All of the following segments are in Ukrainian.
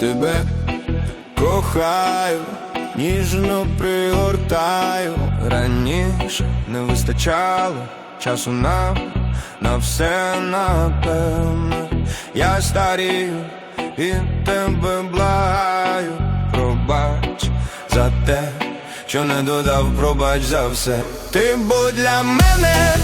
тебе кохаю, ніжно пригортаю. Раніше не вистачало часу нам на все напевне. Я старію і тебе благаю, пробач за те, що не додав, пробач за все. Ти будь для мене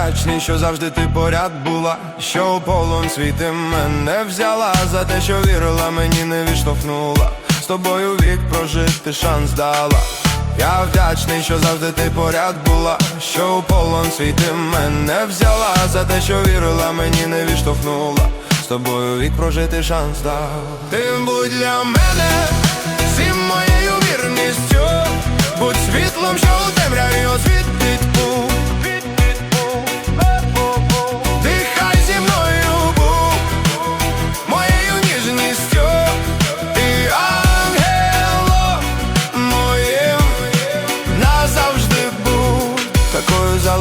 вдячний, що завжди ти поряд була, що у полон світи мене взяла за те, що вірила, мені не відштовхнула. З тобою вік прожити шанс дала. Я вдячний, що завжди ти поряд була, що у полон світи мене взяла за те, що вірила, мені не відштовхнула. З тобою вік прожити шанс дав. Ти будь для мене всім моєю вірністю, будь світлом, що у темряві освітить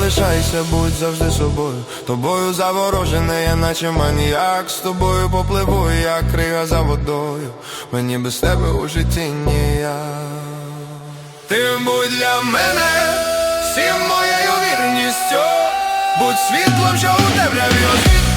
Такою залишайся, будь завжди собою. Тобою заворожений, я наче маніяк З тобою попливу, як крига за водою. Мені без тебе у житті ніяк. Ти будь для мене всім моєю вірністю, будь світлом, що у темряві освітлює